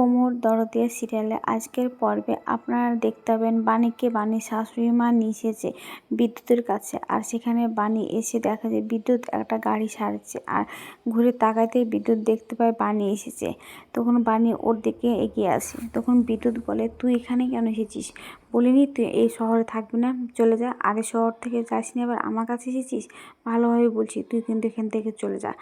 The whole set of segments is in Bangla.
ওমর দরদিয়া সিরিয়ালে। আজকের পর্বে আপনারা দেখতে পাবেন বাণীকে বাণী, শাশুড়ি মা নিচেছে বিদ্যুতের কাছে। আর সেখানে বাণী এসে দেখা যায় বিদ্যুৎ একটা গাড়ি সারছে আর ঘুরে তাকাতে বিদ্যুৎ দেখতে পায় বাণী এসেছে। তখন বাণী ওর দিকে এগিয়ে আসে। তখন বিদ্যুৎ বলে, তুই এখানে কেন এসেছিস? বলিনি তুই এই শহরে থাকবি না, চলে যা। আরে শহর থেকে যাস নি আবার আমার কাছে এসেছিস? ভালোভাবে বলছি, তুই কিন্তু এখান থেকে চলে যা।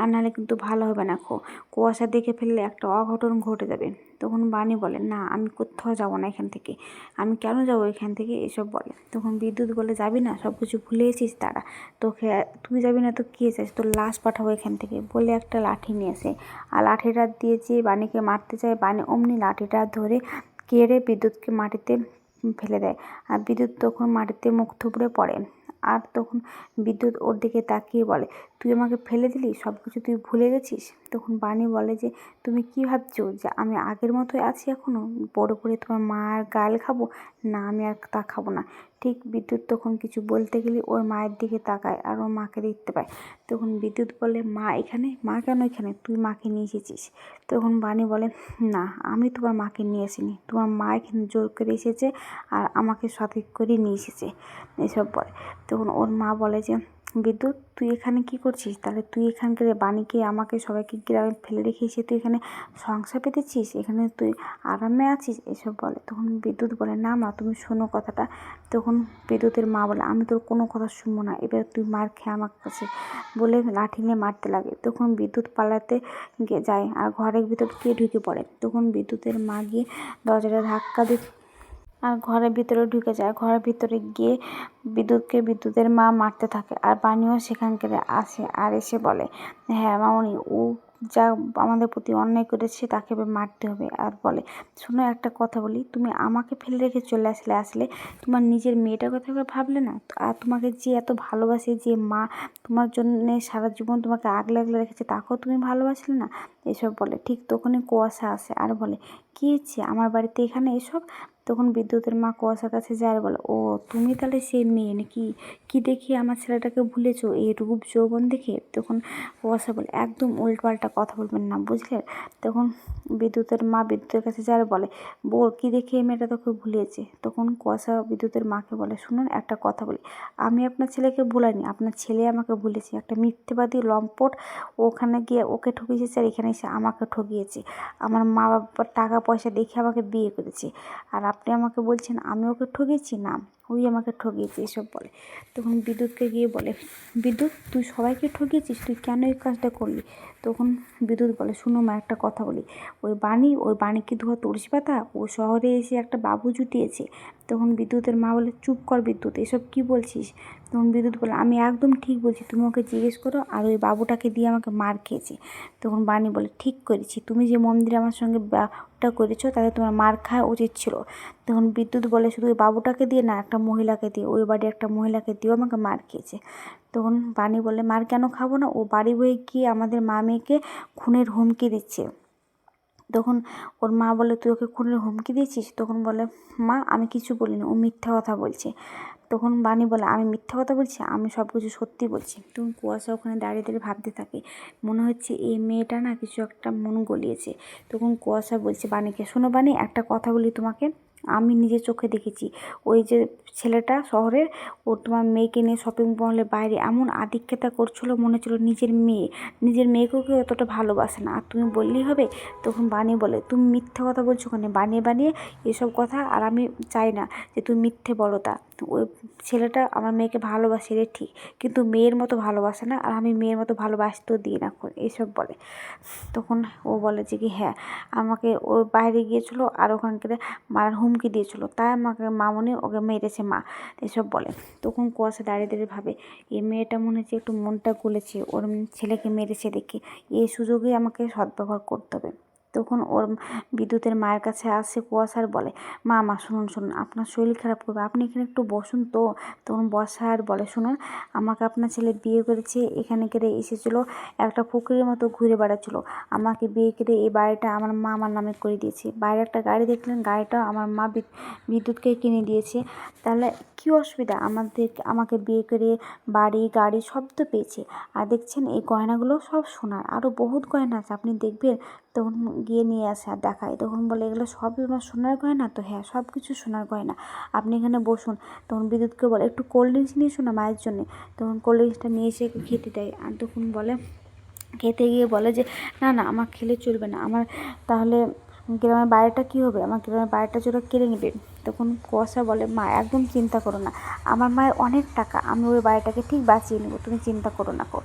আর নাহলে কিন্তু ভালো হবে না খো কুয়াশা দেখে ফেললে একটা অঘটন ঘটে যাবে। তখন বাণী বলে, না, আমি কোথাও যাব না এখান থেকে। আমি কেন যাব এখান থেকে? এসব বলে। তখন বিদ্যুৎ বলে, যাবি না? সব কিছু ভুলে গেছিস? তারা তোকে, তুই যাবি না তো কে চাস তোর লাশ পাঠাবো এখান থেকে। বলে একটা লাঠি নিয়ে আসে। আর লাঠিটা দিয়েছে বাণীকে মারতে চায়, বাণী অমনি লাঠিটা ধরে কেড়ে বিদ্যুৎকে মাটিতে ফেলে দেয়। আর বিদ্যুৎ তখন মাটিতে মুখ থুবড়ে পড়ে। আর তখন বিদ্যুৎ ওর দিকে তাকিয়ে বলে তুই আমাকে ফেলে দিলি সব কিছু তুই ভুলে গেছিস? তখন বাণী বলে যে, তুমি কি ভাবছ যে আমি আগের মতোই আছি এখনও বড় করে তোমার মার গাল খাব? না, আমি আর তা খাব না। ঠিক বিদ্যুৎ তখন কিছু বলতে গেলে ওর মায়ের দিকে তাকায় আর ওর মাকে দেখতে পায়। তখন বিদ্যুৎ বলে, মা এখানে? মা কেন এখানে? তুই মাকে নিয়ে এসেছিস? তখন বাণী বলে, না, আমি তোমার মাকে নিয়ে আসিনি। তোমার মা এখানে জোর করে এসেছে আর আমাকে সঠিক করে নিয়ে এসেছে। এসব বলে। তখন ওর মা বলে যে বিদ্যুৎ, তুই এখানে কি করছিস? তাহলে তুই এখানকার বাণীকে আমাকে সবাইকে গ্রামে ফেলে রেখে এসে তুই এখানে সংসার পেতেছিস? এখানে তুই আরামে আছিস? এসব বলে। তখন বিদ্যুৎ বলে, না মা, তুমি শোনো কথাটা। তখন বিদ্যুতের মা বলে, আমি তোর কোনো কথা শুনব না। এবার তুই মার খেয়ে আমার কাছে। বলে লাঠি নিয়ে মারতে লাগে। তখন বিদ্যুৎ পালাতে যায় আর ঘরের ভিতর কে ঢুকে পড়ে? তখন বিদ্যুতের মা গিয়ে দরজাটা ধাক্কা দিয়ে আর ঘরের ভিতরে ঢুকে যায়। ঘরের ভিতরে গিয়ে বিদ্যুৎকে বিদ্যুতের মা মারতে থাকে আর বাণীও সেখানকার আসে আর এসে বলে হ্যাঁ মামনি, ও যা আমাদের প্রতি অন্যায় করেছে তাকে মারতে হবে। আর বলে, শোনো একটা কথা বলি, তুমি আমাকে ফেলে রেখে চলে আসলে আসলে তোমার নিজের মেয়েটার কথা ভাবলে না? আর তোমাকে যে এত ভালোবাসে যে মা তোমার জন্যে সারা জীবন তোমাকে আগলে আগলে রেখেছে, তাকেও তুমি ভালোবাসলে না? এসব বলে। ঠিক তখনই কুয়াশা আসে আর বলে, কী হচ্ছে? আমার বাড়িতে এখানে এসব? তখন বিদ্যুতের মা কুয়াশার কাছে যায় বলে, ও, তুমি তাহলে সেই মেয়ে নাকি? কী দেখি আমার ছেলেটাকে ভুলেছো? এই রূপ যৌবন দেখে? তখন কুয়াশা বলে, একদম উল্টোপাল্টা কথা বলবেন না, বুঝলে? তখন বিদ্যুতের মা বিদ্যুতের কাছে যায় বলে বল কী দেখে এই মেয়েটা তোকে ভুলিয়েছে তখন কুয়াশা বিদ্যুতের মাকে বলে, শুনুন, একটা কথা বলি। আমি আপনার ছেলেকে ভুলাইনি। আপনার ছেলে আমাকে ভুলেছে। একটা মিথ্যেবাদী লম্পট ওখানে গিয়ে ওকে ঠকিয়েছে আর এখানে এসে আমাকে ঠকিয়েছে। আমার মা বাবার টাকা পয়সা দেখে আমাকে বিয়ে করেছে। আর আপনি আমাকে বলছেন, আমি ওকে ঠকিয়েছি না। ওই আমাকে ঠকিয়েছে এসব বলে। তখন বিদ্যুৎকে গিয়ে বলে, বিদ্যুৎ, তুই সবাইকে ঠকিয়েছিস? তুই কেন এই কাজটা করলি? তখন বিদ্যুৎ বলে, শুনো মা, একটা কথা বলি। ওই বাণী, ওই বাণীকে ধোয়া তুলসী পাতা, ও শহরে এসে একটা বাবু জুটিয়েছে। তখন বিদ্যুতের মা বলে, চুপ কর বিদ্যুৎ, এসব কি বলছিস? তখন বিদ্যুৎ বলে, আমি একদম ঠিক বলছি, তুমি ওকে জিজ্ঞেস করো, আর ওই বাবুটাকে দিয়ে আমাকে মার খেয়েছে। তখন বাণী বলে, ঠিক করেছি, তুমি যে মন্দিরে আমার সঙ্গে ব্যাটা করেছ, তাতে তোমার মার খাওয়া উচিত ছিল। তখন বিদ্যুৎ বলে, শুধু ওই বাবুটাকে দিয়ে না, একটা মহিলাকে দিয়ে, ওই বাড়ি একটা মহিলাকে দিয়েও আমাকে মার খেয়েছে। তখন বাণী বলে, মার কেন খাব না? ও বাড়ি বয়ে গিয়ে আমাদের মা মেয়েকে খুনের হুমকি দিচ্ছে। তখন ওর মা বলে, তুই ওকে খুনের হুমকি দিয়েছিস? তখন বলে, মা, আমি কিছু বলিনি, ও মিথ্যা কথা বলছে। তখন বাণী বলে, আমি মিথ্যা কথা বলছি? আমি সব কিছু সত্যি বলছি। তখন কুয়াশা ওখানে দাঁড়িয়ে দাঁড়িয়ে ভাবতে থাকে, মনে হচ্ছে এই মেয়েটা না কিছু একটা মন গলিয়েছে। তখন কুয়াশা বলছে, বাণীকে শোনো বাণী, একটা কথা বলি তোমাকে। আমি নিজে চোখে দেখেছি। ওই যে ছেলেটা শহরের ও তোমার মেয়েকে নিয়ে শপিং মলের বাইরে এমন আধিক্যতা করছিল, মনে হচ্ছিল নিজের মেয়ে। নিজের মেয়েকেও কেউ অতটা ভালোবাসে না। আর তুমি বললেই হবে, তখন বানিয়ে বলে, তুমি মিথ্যে কথা বলছো ওখানে বানিয়ে বানিয়ে এসব কথা আর আমি চাই না যে তুমি মিথ্যে বলো তা। ওই ছেলেটা আমার মেয়েকে ভালোবাসে রে ঠিক, কিন্তু মেয়ের মতো ভালোবাসে না, আর আমি মেয়ের মতো ভালোবাসতেও দিই না এইসব বলে। তখন ও বলে যে কি হ্যাঁ আমাকে ও বাইরে গিয়েছিল আর ওখানকার মারার হুমকি দিয়েছিল, তাই আমাকে মামনি ওকে মেরেছে মা, এসব বলে। তখন কুয়াশা দাঁড়িয়ে দাঁড়িয়ে ভাবে, এই মেয়েটা মনে হচ্ছে একটু মনটা গুলেছে ওর ছেলেকে মেরেছে দেখে, এই সুযোগেই আমাকে সদ্ব্যবহার করতে হবে। তখন ওর বিদ্যুতের মায়ের কাছে আসে, কুয়াশার বলে, মা মা, শুনুন শুনুন, আপনার শরীর খারাপ করবে, আপনি এখানে একটু বসুন তো। তখন বসার বলে, শুনুন, আমাকে আপনার ছেলে বিয়ে করেছে, এখানে কেড়ে এসেছিল, একটা পুকুরের মতো ঘুরে বেড়াচ্ছিলো। আমাকে বিয়ে করে এই বাড়িটা আমার মা, আমার নামে করে দিয়েছে। বাইরে একটা গাড়ি দেখলেন, গাড়িটা আমার মা বিদ্যুৎকে কিনে দিয়েছে। তাহলে কী অসুবিধা? আমাদের, আমাকে বিয়ে করে বাড়ি, গাড়ি সব তো পেয়েছে। আর দেখছেন, এই গয়নাগুলো সব সোনার, আরও বহুত গয়না আছে, আপনি দেখবেন? তখন গিয়ে নিয়ে আসে আর দেখায়। তখন বলে, এগুলো সবই আমার সোনার গয়না তো? হ্যাঁ সব কিছু সোনার গয়না। আপনি এখানে বসুন। তখন বিদ্যুৎকে বলে, একটু কোল্ড ড্রিঙ্কস নিয়ে এসো না মায়ের জন্যে? তখন কোল্ড ড্রিঙ্কসটা নিয়ে এসে খেতে দেয়। আর তখন বলে, খেতে গিয়ে বলে যে, না না, আমার খেলে চলবে না। আমার তাহলে গ্রামের বাইরেটা কী হবে? আমার গ্রামের বাইরেটা যেটা কেড়ে নেবে? তখন কুয়াশা বলে, মা, একদম চিন্তা করো না। আমার মায়ের অনেক টাকা। আমি ওই বাড়িটাকে ঠিক বাঁচিয়ে নেব। তুমি চিন্তা করো না কো।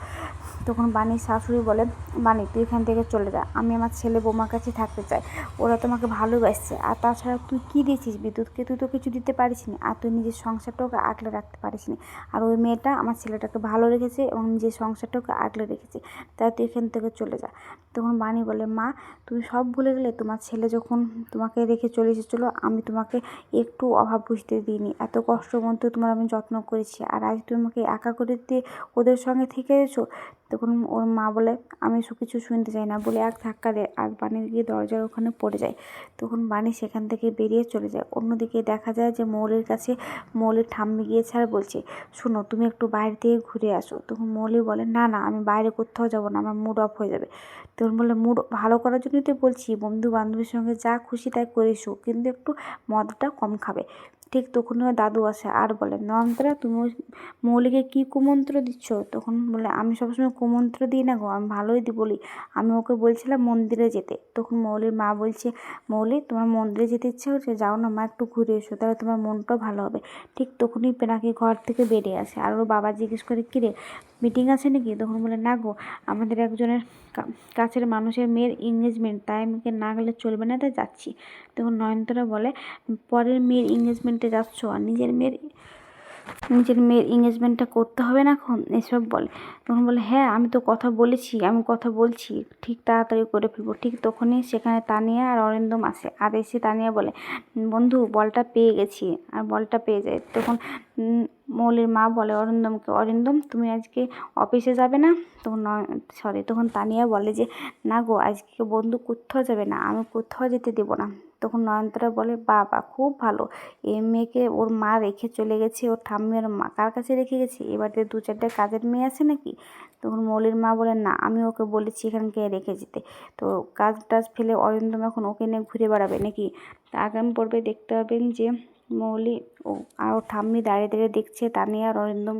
তখন বাণীর শাশুড়ি বলে, বাণী, তুই এখান থেকে চলে যা। আমি আমার ছেলে বোমার কাছে থাকতে চাই। ওরা তোমাকে ভালোবাসছে। আর তাছাড়া তুই কী দিয়েছিস বিদ্যুৎকে? তুই তো কিছু দিতে পারিস নি। আর তুই নিজের সংসারটাকে আগলে রাখতে পারিস নি। আর ওই মেয়েটা আমার ছেলেটাকে ভালো রেখেছে এবং নিজের সংসারটাকে আগলে রেখেছে। তাই তুই এখান থেকে চলে যা। তখন বাণী বলে, মা, তুমি সব ভুলে গেলে তোমার ছেলে যখন তোমাকে রেখে চলে এসেছিল, আমি তোমাকে একটু অভাব বুঝতে দিইনি। এত কষ্ট মধ্যে তোমার আমি যত্ন করেছি। আর আজ তুমি আমাকে একা করে দিয়ে ওদের সঙ্গে থেকে এসো তখন ওর মা বলে, আমি সব কিছু শুনতে চাই না। বলে এক ধাক্কা দেয় আর বাণী গিয়ে দরজার ওখানে পড়ে যায়। তখন বাণী সেখান থেকে বেরিয়ে চলে যায়। অন্যদিকে দেখা যায় যে মৌলির কাছে, মৌলির ঠাম্মি গিয়েছে আর বলছে, শোনো, তুমি একটু বাইরে থেকে ঘুরে আসো। তখন মৌলি বলে, না না, আমি বাইরে কোথাও যাব না, আমার মুড অফ হয়ে যাবে। তখন বললে মুড ভালো করার জন্যই তো বলছি বন্ধু বান্ধবের সঙ্গে যা খুশি তাই করিস কিন্তু একটু মদটা কম খাবে। ঠিক তখন দাদু আসে আর বলে, নয়নতারা, তুমি মৌলিকে কী কুমন্ত্র দিচ্ছ? তখন বলে, আমি সবসময় কুমন্ত্র দিই না গো, আমি ভালোই দি, বলি, আমি ওকে বলছিলাম মন্দিরে যেতে। তখন মৌলির মা বলছে, মৌলি, তোমার মন্দিরে যেতে ইচ্ছে হচ্ছে যাও না, মা, একটু ঘুরে এসো, তাহলে তোমার মনটাও ভালো হবে। ঠিক তখনই পেনাকি ঘর থেকে বেরিয়ে আসে। আর ওর বাবা জিজ্ঞেস করে, কিরে মিটিং আছে নাকি? তখন বলে, না গো, আমাদের একজনের কাছের মানুষের মেয়ের এঙ্গেজমেন্ট তাই আমাকে না গেলে চলবে না, তাই যাচ্ছি। তখন নয়নতারা বলে, পরের মেয়ের এঙ্গেজমেন্টে যাচ্ছ আর নিজের মেয়ের নিজের মেয়ের এঙ্গেজমেন্টটা করতে হবে না এখন? এসব বলে। তখন বলে হ্যাঁ আমি তো কথা বলেছি, আমি কথা বলছি। ঠিক তাড়াতাড়ি করে ফেলব। ঠিক তখনই সেখানে তানিয়া আর অরিন্দম আসে। আর এসে তানিয়া বলে, বন্ধু, বলটা পেয়ে গেছি। আর বলটা পেয়ে যায়। তখন মৌলির মা বলে, অরিন্দমকে, অরিন্দম, তুমি আজকে অফিসে যাবে না? তখন সরি, তখন তানিয়া বলে যে, না গো, আজকে বন্ধু কোথাও যাবে না, আমি কোথাও যেতে দেবো না। তখন নয়নতারা বলে, বাবা, খুব ভালো, এই মেয়েকে ওর মা রেখে চলে গেছে, ওর ঠাম্মি ওর মা কার কাছে রেখে গেছে? এবারে দু চারটে কাজের মেয়ে আছে নাকি? তখন মৌলির মা বলে, না, আমি ওকে বলেছি এখানকে রেখে যেতে। তো কাজ টাজ ফেলে অরিন্দম এখন ওকে নিয়ে ঘুরে বেড়াবে নাকি? আগামী পর্বে দেখতে পাবেন যে মৌলি, ও, আর ঠাম্মি দাঁড়িয়ে দাঁড়িয়ে দেখছে তানিয়া আর অরিন্দম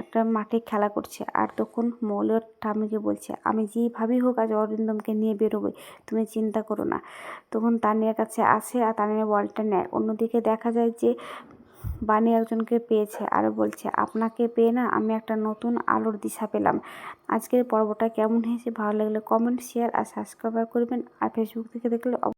একটা মাঠে খেলা করছে। আর তখন মৌলি ওর ঠাম্মিকে বলছে, আমি যেভাবেই হোক আজ অরিন্দমকে নিয়ে বেরোবই, তুমি চিন্তা করো না। তখন তানিয়ার কাছে আসে আর তানিয়া বলটা নেয়। অন্যদিকে দেখা যায় যে বাণী একজনকে পেয়েছে আর বলছে, আপনাকে পেয়ে না আমি একটা নতুন আলোর দিশা পেলাম। আজকের পর্বটা কেমন হয়েছে ভালো লাগলে কমেন্ট শেয়ার আর সাবস্ক্রাইব করবেন। আর ফেসবুক থেকে দেখলে